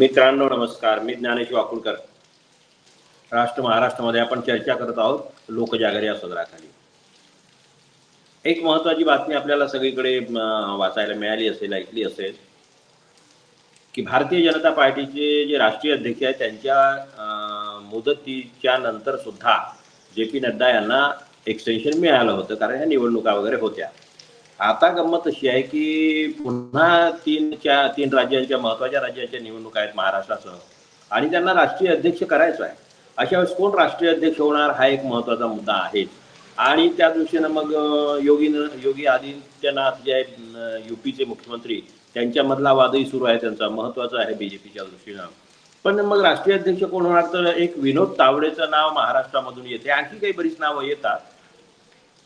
मित्रांनो नमस्कार. मी ज्ञानेश वाकुळकर राष्ट्र महाराष्ट्रामध्ये आपण चर्चा करत आहोत लोकजागर या सदराखाली. एक महत्वाची बातमी आपल्याला सगळीकडे वाचायला मिळाली असेल ऐकली असेल की भारतीय जनता पार्टीचे जे राष्ट्रीय अध्यक्ष आहेत त्यांच्या अं, मुदतीच्या नंतर सुद्धा जे पी नड्डा यांना एक्सटेन्शन मिळालं होतं कारण ह्या निवडणुका वगैरे होत्या. आता गंमत अशी आहे की पुन्हा तीनच्या तीन राज्यांच्या महत्त्वाच्या राज्यांच्या निवडणुका आहेत महाराष्ट्रासह. आणि त्यांना राष्ट्रीय अध्यक्ष करायचं आहे. अशा वेळेस कोण राष्ट्रीय अध्यक्ष होणार? हा एक महत्त्वाचा मुद्दा आहे. आणि त्या दृष्टीनं मग योगी योगी आदित्यनाथ जे आहेत युपीचे मुख्यमंत्री त्यांच्यामधला वादही सुरू आहे त्यांचा. महत्त्वाचा आहे बीजेपीच्या दृष्टीनं. पण मग राष्ट्रीय अध्यक्ष कोण होणार? तर एक विनोद तावडेचं नाव महाराष्ट्रामधून येते. आणखी काही बरीच नावं येतात.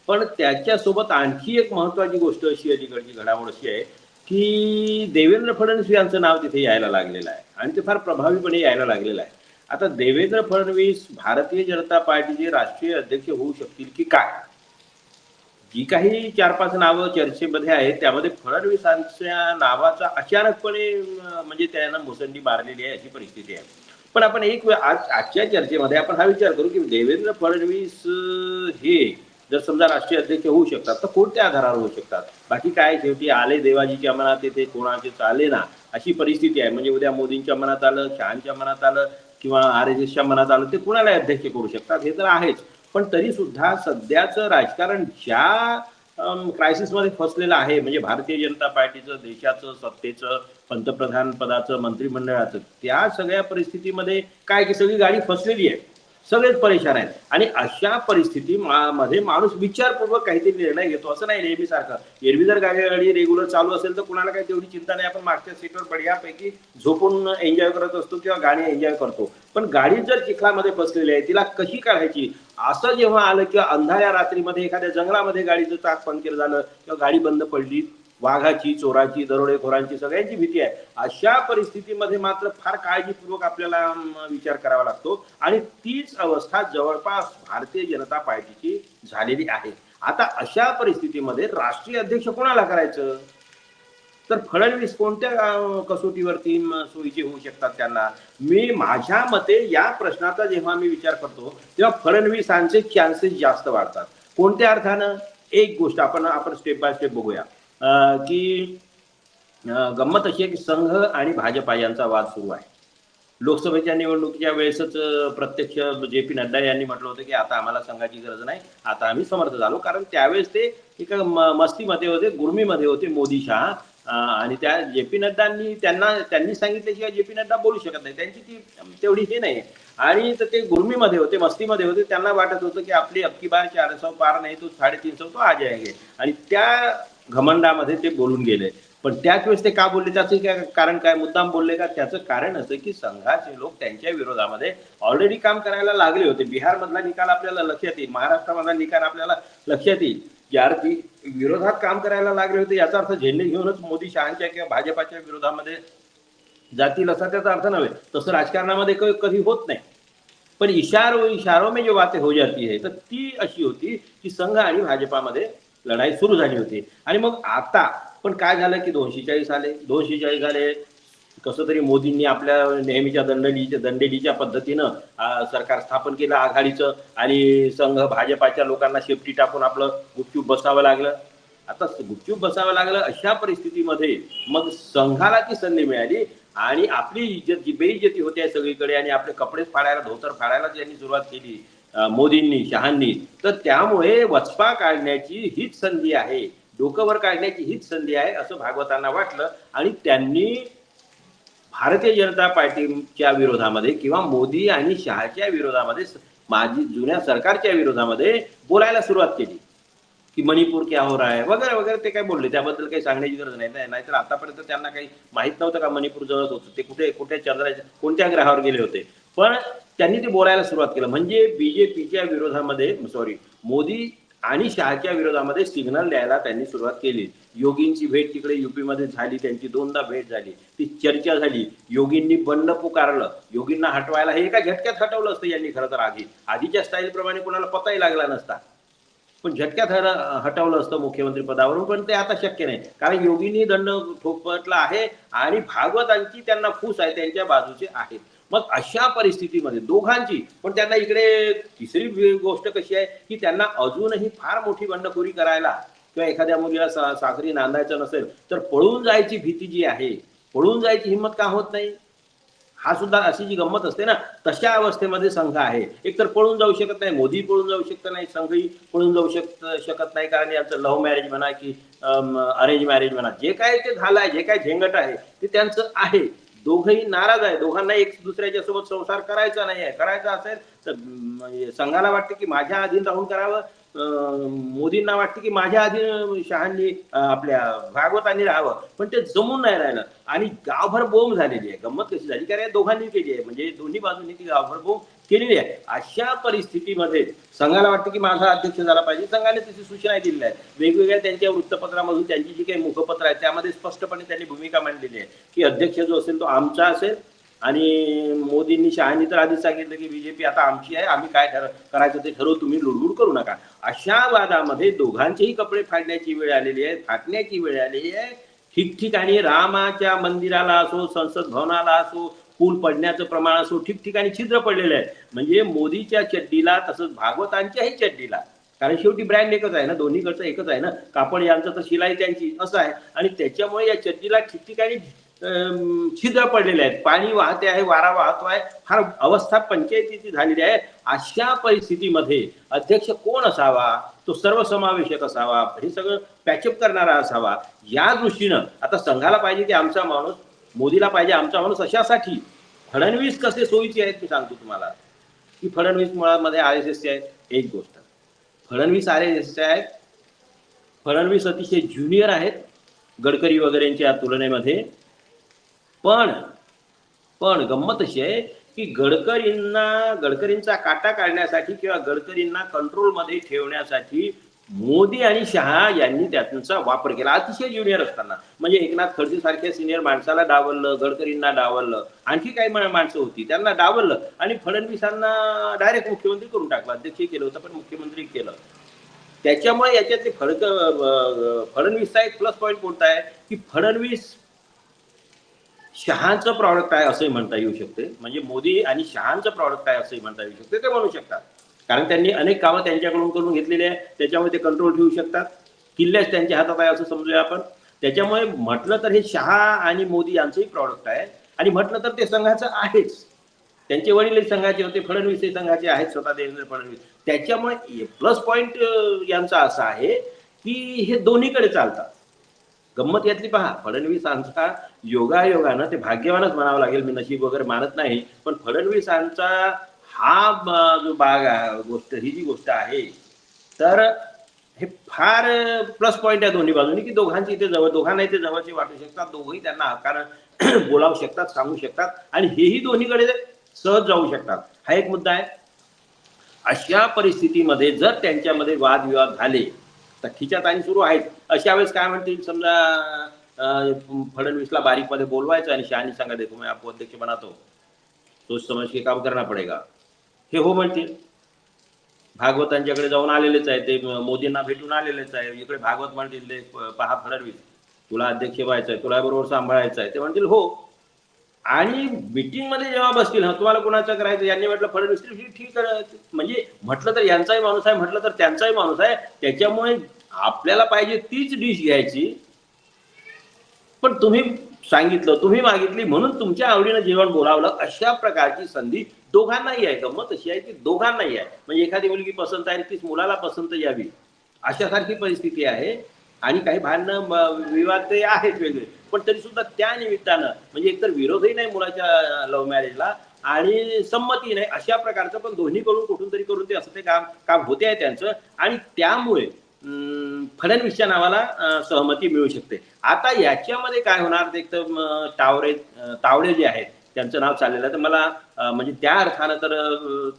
पण त्याच्यासोबत आणखी एक महत्वाची गोष्ट अशी अलीकडची घडामोड अशी आहे की देवेंद्र फडणवीस यांचं नाव तिथे यायला लागलेलं आहे. आणि ते फार प्रभावीपणे यायला लागलेलं आहे. आता देवेंद्र फडणवीस भारतीय जनता पार्टीचे राष्ट्रीय अध्यक्ष होऊ शकतील की काय? जी काही चार पाच नावं चर्चेमध्ये आहेत त्यामध्ये फडणवीसांच्या नावाचा अचानकपणे म्हणजे त्यांना मुसंडी मारलेली आहे अशी परिस्थिती आहे. पण आपण एक आज आजच्या चर्चेमध्ये आपण हा विचार करू की देवेंद्र फडणवीस हे जर समजा राष्ट्रीय अध्यक्ष होऊ शकतात तर कोणत्या आधारावर होऊ शकतात? बाकी काय शेवटी आले देवाजीच्या मनात येते कोणाचे चाले ना? अशी परिस्थिती आहे. म्हणजे उद्या मोदींच्या मनात आलं शहांच्या मनात आलं किंवा आर एस एसच्या मनात आलं ते कुणाला अध्यक्ष करू शकतात? हे तर आहेच. पण तरी सुद्धा सध्याचं राजकारण ज्या क्रायसिसमध्ये फसलेलं आहे म्हणजे भारतीय जनता पार्टीचं देशाचं सत्तेचं पंतप्रधान पदाचं मंत्रिमंडळाचं त्या सगळ्या परिस्थितीमध्ये काय की सगळी गाडी फसलेली आहे. सगळेच परेशान आहेत. आणि अशा परिस्थिती मध्ये माणूस विचारपूर्वक काहीतरी निर्णय घेतो. असं नाही नेहमी सारखं. एरवी जर गाडी गाडी रेग्युलर चालू असेल तर कुणाला काही तेवढी चिंता नाही. आपण मागच्या सीटवर बढियापैकी झोपून एन्जॉय करत असतो किंवा गाणी एन्जॉय करतो. पण गाडी जर चिखलामध्ये फसलेली आहे तिला कशी काढायची? असं जेव्हा आलं किंवा अंधाऱ्या रात्रीमध्ये एखाद्या जंगलामध्ये गाडीचं चाक पंक्चर झालं किंवा गाडी बंद पडली वाघाची चोराची दरोडेखोरांची सगळ्यांची भीती आहे. अशा परिस्थितीमध्ये मात्र फार काळजीपूर्वक आपल्याला विचार करावा लागतो. आणि तीच अवस्था जवळपास भारतीय जनता पार्टीची झालेली आहे. आता अशा परिस्थितीमध्ये राष्ट्रीय अध्यक्ष कोणाला करायचं? तर फडणवीस कोणत्या कसोटीवरती सोयीचे होऊ शकतात त्यांना? मी माझ्या मते या प्रश्नाचा जेव्हा मी विचार करतो तेव्हा फडणवीसांचे चान्सेस जास्त वाढतात. कोणत्या अर्थानं? एक गोष्ट आपण आपण स्टेप बाय स्टेप बघूया. की गंमत अशी आहे की संघ आणि भाजपा यांचा वाद सुरू आहे. लोकसभेच्या निवडणुकीच्या वेळेसच प्रत्यक्ष जे पी नड्डा यांनी म्हटलं होतं की आता आम्हाला संघाची गरज नाही आता आम्ही समर्थ झालो. कारण त्यावेळेस ते एका मस्तीमध्ये होते गुर्मीमध्ये होते मोदी शहा. आणि त्या जे पी नड्डांनी त्यांना त्यांनी सांगितल्याशिवाय जे पी नड्डा बोलू शकत नाही. त्यांची ती तेवढी हे नाही. आणि तर ते गुर्मीमध्ये होते मस्तीमध्ये होते. त्यांना वाटत होतं की आपली अबकी बार चार सौ पार नाही तो साडेतीन सौ तो आज आहे. आणि त्या घमंडामध्ये ते बोलून गेले. पण त्याच वेळेस ते का बोलले त्याचं काय कारण काय? मुद्दाम बोलले का? त्याचं कारण असं की संघाचे लोक त्यांच्या विरोधामध्ये ऑलरेडी काम करायला लागले होते. बिहारमधला निकाल आपल्याला लक्षात येईल. महाराष्ट्रामधला निकाल आपल्याला लक्षात येईल. यार ती विरोधात काम करायला लागले होते याचा अर्थ झेंडे घेऊनच मोदी शहांच्या किंवा भाजपाच्या विरोधामध्ये जातील असा त्याचा अर्थ नव्हे. तसं राजकारणामध्ये कधी होत नाही. पण इशारो इशारो मे जो बातें हो जाती है तर ती अशी होती की संघ आणि भाजपामध्ये लढाई सुरू झाली होती. आणि मग आता पण काय झालं की दोनशे चाळीस आले. दोनशे चाळीस आले. कसं तरी मोदींनी आपल्या नेहमीच्या दंडलीच्या दंडेलीच्या पद्धतीनं सरकार स्थापन केलं आघाडीचं आणि संघ भाजपाच्या लोकांना शेपटी टाकून आपलं गुपचूप बसावं लागलं. आता गुपचूप बसावं लागलं अशा परिस्थितीमध्ये मग संघाला ती संधी मिळाली आणि आपली इज्जत जी बेइज्जती होते सगळीकडे आणि आपले कपडेच फाडायला धोतर फाडायला त्यांनी सुरुवात केली मोदींनी शहांनी तर त्यामुळे वचपा काढण्याची हीच संधी आहे डोकंवर काढण्याची हीच संधी आहे असं भागवतांना वाटलं. आणि त्यांनी भारतीय जनता पार्टीच्या विरोधामध्ये किंवा मोदी आणि शहाच्या विरोधामध्ये माझी जुन्या सरकारच्या विरोधामध्ये बोलायला सुरुवात केली. की मणिपूर क्या हो रहा है? वगैरे वगैरे ते काय बोलले. त्याबद्दल काही सांगण्याची गरज नाही. नाहीतर आतापर्यंत त्यांना काही माहीत नव्हतं का मणिपूर जवळच होतं. ते कुठे कुठे चंद्राच्या कोणत्या ग्रहावर गेले होते? पण त्यांनी ते बोलायला सुरुवात केलं. म्हणजे बीजेपीच्या विरोधामध्ये सॉरी मोदी आणि शहाच्या विरोधामध्ये सिग्नल द्यायला त्यांनी सुरुवात केली. योगींची भेट तिकडे युपीमध्ये झाली त्यांची दोनदा भेट झाली. ती चर्चा झाली. योगींनी बंड पुकारलं. योगींना हटवायला हे एका झटक्यात हटवलं असतं यांनी खरं तर आधी. आधीच्या स्टाईल प्रमाणे कोणाला पताही लागला नसता. पण झटक्यात हर- हटवलं असतं मुख्यमंत्री पदावरून पण ते आता शक्य नाही. कारण योगींनी दंड ठोपटला आहे आणि भागवतांची त्यांना फूस आहे त्यांच्या बाजूचे आहेत. मग अशा परिस्थितीमध्ये दोघांची पण त्यांना इकडे तिसरी गोष्ट कशी आहे की त्यांना अजूनही फार मोठी बंडखोरी करायला किंवा एखाद्या मुलीला सा- साखरी नांदायचं नसेल तर पळून जायची भीती जी आहे पळून जायची हिंमत का होत नाही? हा सुद्धा अशी जी गंमत असते ना तशा अवस्थेमध्ये संघ आहे. एकतर पळून जाऊ शकत नाही मोदी पळून जाऊ शकत नाही संघही पळून जाऊ शकत शकत नाही कारण यांचं लव्ह मॅरेज म्हणा की अरेंज मॅरेज म्हणा जे काय ते झालं आहे जे काय झेंगट आहे ते त्यांचं आहे. दोघंही नाराज आहे दोघांना एक दुसऱ्याच्या सोबत संसार करायचा नाही आहे करायचा असेल तर म्हणजे संघाला वाटतं की माझ्या अधीन राहून करावं. अं, मोदींना वाटतं की माझ्या अधीन शहांनी आपल्या भागवतांनी राहावं. पण ते जमून नाही राहिलं. आणि गावभर बोंब झालेली आहे. गंमत कशी झाली? कारण या दोघांनी केली आहे. म्हणजे दोन्ही बाजूंनी ती गावभर बोंब केलेली आहे. अशा परिस्थितीमध्ये संघाला वाटतं की माझा अध्यक्ष झाला पाहिजे. संघाने तशी सूचना दिलेल्या आहेत वेगवेगळ्या त्यांच्या वृत्तपत्रामधून त्यांची जी काही मुखपत्र आहेत त्यामध्ये स्पष्टपणे त्यांनी भूमिका मांडलेली आहे की अध्यक्ष जो असेल तो आमचा असेल. आणि मोदींनी शहानी तर आधीच सांगितलं की बीजेपी आता आमची आहे आम्ही काय ठर करायचं ते ठरवू तुम्ही लुडबुड करू नका. अशा वादामध्ये दोघांचेही कपडे फाडण्याची वेळ आलेली आहे फाटण्याची वेळ आलेली आहे. ठिकठिकाणी रामाच्या मंदिराला असो संसद भवनाला असो पूल पडण्याचं प्रमाण असो ठिकठिकाणी छिद्र पडलेलं आहे. म्हणजे मोदीच्या चड्डीला तसंच भागवतांच्याही चड्डीला कारण शेवटी ब्रँड एकच आहे ना दोन्हीकडचं एकच आहे ना कापड यांचं तर शिलाई त्यांची असं आहे. आणि त्याच्यामुळे या चड्डीला ठिकठिकाणी छिद्र पडलेले आहेत. पाणी वाहते आहे वारा वाहतो आहे. फार अवस्था पंचायतीची झालेली आहे. अशा परिस्थितीमध्ये अध्यक्ष कोण असावा? तो सर्वसमावेशक असावा. हे सगळं पॅचअप करणारा असावा. या दृष्टीनं आता संघाला पाहिजे की आमचा माणूस मोदीला पाहिजे आमचा माणूस अशासाठी फडणवीस कसे सोयीचे आहेत मी सांगतो तुम्हाला. की फडणवीस मुळामध्ये आर एस एसचे आहेत एक गोष्ट. फडणवीस आर एस एसचे आहेत फडणवीस अतिशय ज्युनियर आहेत गडकरी वगैरेंच्या तुलनेमध्ये. पण पण गंमत अशी आहे की गडकरींना गडकरींचा काटा काढण्यासाठी किंवा गडकरींना कंट्रोलमध्ये ठेवण्यासाठी मोदी आणि शहा यांनी त्यांचा वापर केला. अतिशय ज्युनियर असताना. म्हणजे एकनाथ खडसे सारख्या सिनियर माणसाला डावललं गडकरींना डावललं आणखी काही माणसं होती. त्यांना डावललं आणि फडणवीसांना डायरेक्ट मुख्यमंत्री करून टाकलं. अध्यक्ष केलं होतं पण मुख्यमंत्री केलं. त्याच्यामुळे याच्यातले फडक फडणवीसचा एक प्लस पॉईंट कोणता आहे? की फडणवीस शहाचं प्रॉडक्ट आहे असंही म्हणता येऊ शकते. म्हणजे मोदी आणि शहाचं प्रॉडक्ट आहे असंही म्हणता येऊ शकते. ते म्हणू शकतात. कारण त्यांनी अनेक कामं त्यांच्याकडून करून घेतलेली आहे. त्याच्यामुळे ते कंट्रोल ठेवू शकतात. किल्ल्याच त्यांच्या हातात आहे असं समजूया आपण. त्याच्यामुळे म्हटलं तर हे शहा आणि मोदी यांचंही प्रॉडक्ट आहे. आणि म्हटलं तर ते संघाचं आहेच. त्यांचे वडीलही संघाचे होते फडणवीस हे संघाचे आहेत स्वतः देवेंद्र फडणवीस. त्याच्यामुळे प्लस पॉईंट यांचा असा आहे की हे दोन्हीकडे चालतात. गंमत यातली पहा. फडणवीसांचा योगायोगानं ते भाग्यवानच म्हणावं लागेल. मी नशीब वगैरे मानत नाही. पण फडणवीसांचा हा जो बाग गोष्ट ही जी गोष्ट आहे तर हे फार प्लस पॉईंट आहे दोन्ही बाजूनी की दोघांची इथे जवळ दोघांना इथे जवळचे वाटू शकतात दोघंही त्यांना आकार बोलावू शकतात सांगू शकतात आणि हेही दोन्हीकडे सहज जाऊ शकतात. हा एक मुद्दा आहे. अशा परिस्थितीमध्ये जर त्यांच्यामध्ये वादविवाद झाले तर खिच्यात आणि सुरू आहेत. अशा वेळेस काय म्हणतील? समजा अं, फडणवीसला बारीकमध्ये बोलवायचं आणि शहानी सांगा देतो मी आपको अध्यक्ष बनातो. सोच समज के काम करना पडेगा. हे हो म्हणतील भागवतांच्याकडे जाऊन आलेलेच आहे ते मोदींना भेटून आलेलेच आहे. इकडे भागवत म्हणतील ते पहा फडणवीस. तुला अध्यक्ष व्हायचं आहे तुला बरोबर सांभाळायचं आहे ते म्हणतील हो. आणि मिटिंगमध्ये जेव्हा बसतील हा तुम्हाला कोणाचं करायचं? यांनी म्हटलं फडणवीस ठीक म्हणजे म्हटलं तर यांचाही माणूस आहे म्हटलं तर त्यांचाही माणूस आहे. त्याच्यामुळे आपल्याला पाहिजे तीच डिश घ्यायची. पण तुम्ही सांगितलं तुम्ही मागितली म्हणून तुमच्या आवडीनं जेवण बोलावलं अशा प्रकारची संधी दोघांनाही आहे गंमत अशी आहे की दोघांनाही आहे. म्हणजे एखादी मुलगी पसंत आहे तीच मुलाला पसंत यावी. अशासारखी परिस्थिती आहे. आणि काही भांडणं विवाद ते आहेत वेगळे. पण तरी सुद्धा त्या निमित्तानं म्हणजे एकतर विरोधही नाही मुलाच्या लव्ह मॅरेजला आणि संमती नाही अशा प्रकारचं पण दोन्ही करून कुठून तरी करून ते असं ते काम काम होते आहे त्यांचं. आणि त्यामुळे फडणवीसच्या नावाला सहमती मिळू शकते. आता याच्यामध्ये काय होणार? ते एक तर तावडे तावडे जे आहेत त्यांचं नाव चाललेलं आहे. तर मला म्हणजे त्या अर्थानं तर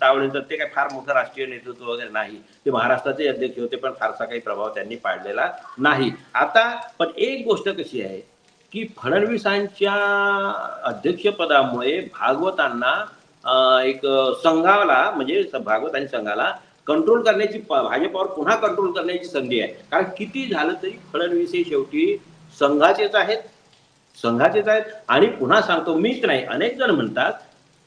तावडे तर ते काही फार मोठं राष्ट्रीय नेतृत्व वगैरे नाही. ते महाराष्ट्राचे अध्यक्ष होते पण फारसा काही प्रभाव त्यांनी पाडलेला नाही. आता पण एक गोष्ट कशी आहे की फडणवीसांच्या अध्यक्षपदामुळे भागवतांना एक संघाला म्हणजे भागवत आणि संघाला कंट्रोल करण्याची भाजपावर पुन्हा कंट्रोल करण्याची संधी आहे. कारण किती झालं तरी फडणवीस हे शेवटी संघाचेच आहेत संघाचेच आहेत. आणि पुन्हा सांगतो मीच नाही अनेक जण म्हणतात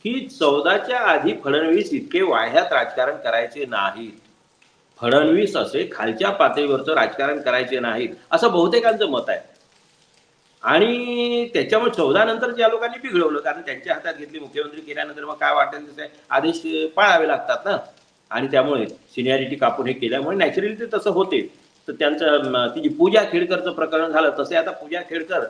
की चौदाच्या आधी फडणवीस इतके वाह्यात राजकारण करायचे नाहीत. फडणवीस असे खालच्या पातळीवरचं राजकारण करायचे नाहीत. असं बहुतेकांचं मत आहे. आणि त्याच्यामुळे चौदा नंतर ज्या लोकांनी बिघडवलं कारण त्यांच्या हातात घेतली मुख्यमंत्री केल्यानंतर मग काय वाटेल तसे आदेश पाळावे लागतात ना? आणि त्यामुळे सिनियरिटी कापून हे केल्यामुळे नॅचरली ते तसं होते. तर त्यांचं तिची पूजा खेडकरचं प्रकरण झालं तसे आता पूजा खेडकर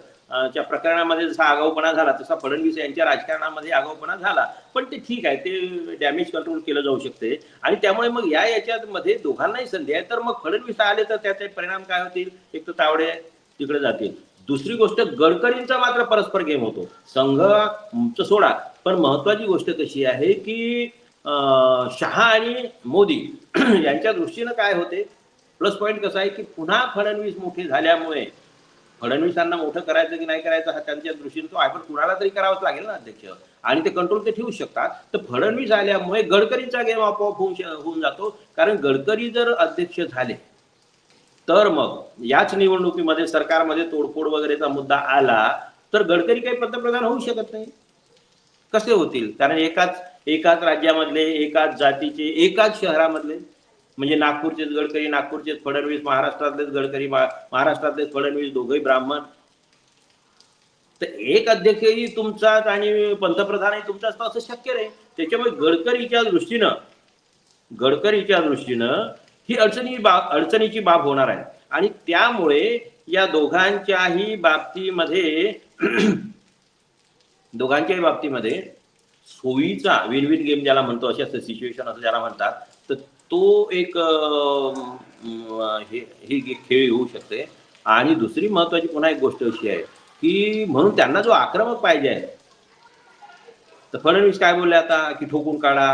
च्या प्रकरणामध्ये जसा आगाऊपणा झाला तसा फडणवीस यांच्या राजकारणामध्ये आगाऊपणा झाला. पण ते ठीक आहे ते डॅमेज कंट्रोल केलं जाऊ शकते. आणि त्यामुळे मग या याच्यामध्ये दोघांनाही संधी आहे. तर मग फडणवीस आले तर त्याचे परिणाम काय होतील? एक तर तावडे तिकडे जातील. दुसरी गोष्ट गडकरींचा मात्र परस्पर गेम होतो. संघ सोडा. पण महत्वाची गोष्ट कशी आहे की शहा आणि मोदी यांच्या दृष्टीनं काय होते? प्लस पॉईंट कसा आहे की पुन्हा फडणवीस मोठे झाल्यामुळे फडणवीसांना मोठं करायचं की नाही करायचं हा त्यांच्या दृष्टीने तो आहे पण कुणाला तरी करावंच लागेल ना अध्यक्ष. आणि ते कंट्रोल ते ठेवू शकतात. तर फडणवीस आल्यामुळे गडकरींचा गेम आपोआप होऊन होऊन जातो. कारण गडकरी जर अध्यक्ष झाले तर मग याच निवडणुकीमध्ये सरकारमध्ये तोडफोड वगैरेचा मुद्दा आला तर गडकरी काही पंतप्रधान होऊ शकत नाही. कसे होतील? कारण एकाच एकाच राज्यामधले एकाच जातीचे एकाच शहरामधले म्हणजे नागपूरचेच गडकरी नागपूरचेच फडणवीस महाराष्ट्रातलेच गडकरी महाराष्ट्रातलेच फडणवीस दोघही ब्राह्मण. तर एक अध्यक्षही तुमचाच आणि पंतप्रधानही तुमचाच तर असं शक्य नाही. त्याच्यामुळे गडकरीच्या दृष्टीनं गडकरीच्या दृष्टीनं ही अडचणी बाब अडचणीची बाब होणार आहे. आणि त्यामुळे या दोघांच्याही बाबतीमध्ये दोघांच्याही बाबतीमध्ये सोयीचा विन विन गेम ज्याला म्हणतो अशा सिच्युएशन असं ज्याला म्हणतात तर तो एक हे ही खेळ येऊ शकते. आणि दुसरी महत्वाची पुन्हा एक गोष्ट अशी आहे की म्हणून त्यांना जो आक्रमक पाहिजे आहे तर फडणवीस काय बोलले आता की ठोकून काढा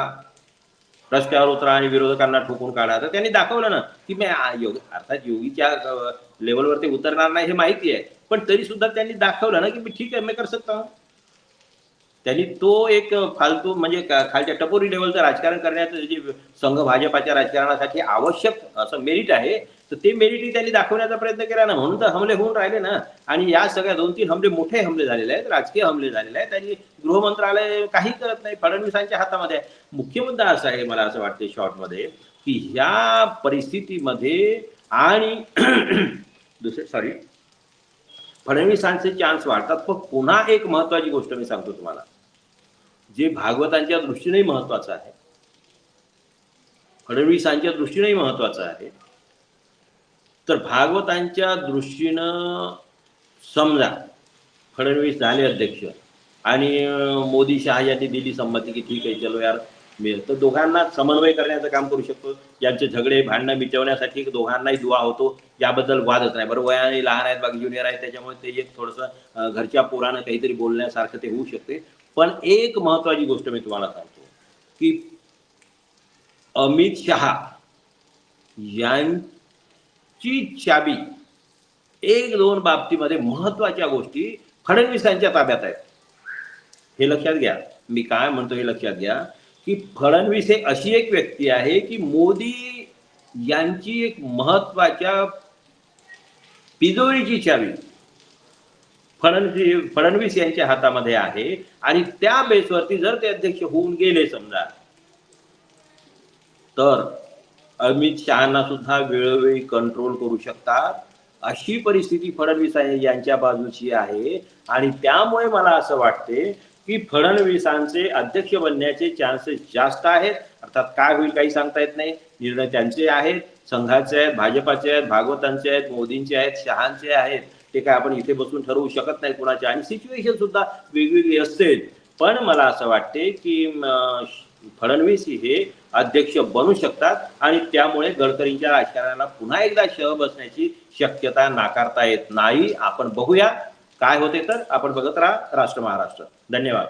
रस्त्यावर उतरा आणि विरोधकांना ठोकून काढा. तर त्यांनी दाखवलं ना की मी योग अर्थात योगीच्या अ, लेवलवर ते उतरणार नाही हे माहिती आहे. पण तरी सुद्धा त्यांनी दाखवलं ना की मी ठीक आहे मी कर सकता त्यांनी तो एक फालतू म्हणजे खालच्या टपोरी लेवलचं राजकारण करण्याचं जे संघ भाजपाच्या राजकारणासाठी आवश्यक असं मेरिट आहे तर ते मेरिट त्यांनी दाखवण्याचा प्रयत्न केला ना. म्हणून तर हमले होऊन राहिले ना. आणि या सगळ्या दोन तीन हमले मोठे हमले झालेले आहेत राजकीय हमले झालेले आहेत. त्यांनी गृहमंत्रालय काही करत नाही फडणवीसांच्या हातामध्ये मुख्य मुद्दा असा आहे मला असं वाटते शॉर्टमध्ये की ह्या परिस्थितीमध्ये आणि दुसरे सॉरी फडणवीसांचे चान्स वाढतात. पण पुन्हा एक महत्वाची गोष्ट मी सांगतो तुम्हाला. जे भागवतांच्या दृष्टीनेही महत्वाचं आहे. फडणवीसांच्या दृष्टीनेही महत्वाचं आहे. तर भागवतांच्या दृष्टीनं समजा फडणवीस झाले अध्यक्ष आणि मोदी शहा यांनी दिली संमती की ठीक आहे चलो यार. मिळेल. तर दोघांना समन्वय करण्याचं काम करू शकतो. यांचे झगडे भांडणं मिटवण्यासाठी दोघांनाही दुवा होतो. याबद्दल वादच नाही. बरं वयाने लहान आहेत बाकी ज्युनियर आहेत त्याच्यामुळे ते एक थोडंसं घरच्या पोरानं काहीतरी बोलण्यासारखं ते होऊ शकते. पण एक महत्वाची गोष्ट मी तुम्हाला सांगतो की अमित शहा यांची चाबी एक दोन बाबतीमध्ये महत्त्वाच्या गोष्टी फडणवीसांच्या ताब्यात आहेत. हे लक्षात घ्या. मी काय म्हणतो हे लक्षात घ्या. की फडणवीस हे अशी एक व्यक्ती आहे की मोदी यांची एक महत्त्वाच्या तिजोरीची चावी फडणवीस फडणवीस यांच्या हातामध्ये आहे आणि त्या बेसवरती जर ते अध्यक्ष होऊन गेले समजा तर अमित शहाना सुद्धा वेळोवेळी कंट्रोल करू शकतात. अशी परिस्थिती फडणवीस आहे- यांच्या बाजूची आहे आणि त्यामुळे मला असं वाटते की फडणवीसांचे अध्यक्ष बनण्याचे चान्सेस जास्त आहेत. अर्थात काय होईल काही सांगता येत नाही. निर्णय त्यांचे आहेत. संघाचे आहेत भाजपाचे आहेत भागवतांचे आहेत मोदींचे आहेत शहांचे आहेत. ते काय आपण इथे बसून ठरवू शकत नाही कुणाचे. आणि सिच्युएशन सुद्धा वेगवेगळी असते पण मला असं वाटते की फडणवीस हे अध्यक्ष बनू शकतात. आणि त्यामुळे गडकरींच्या राजकारणाला पुन्हा एकदा शह बसण्याची शक्यता नाकारता येत नाही. आपण बघूया. काय होते तर आपण बघत राहा राष्ट्र महाराष्ट्र. धन्यवाद.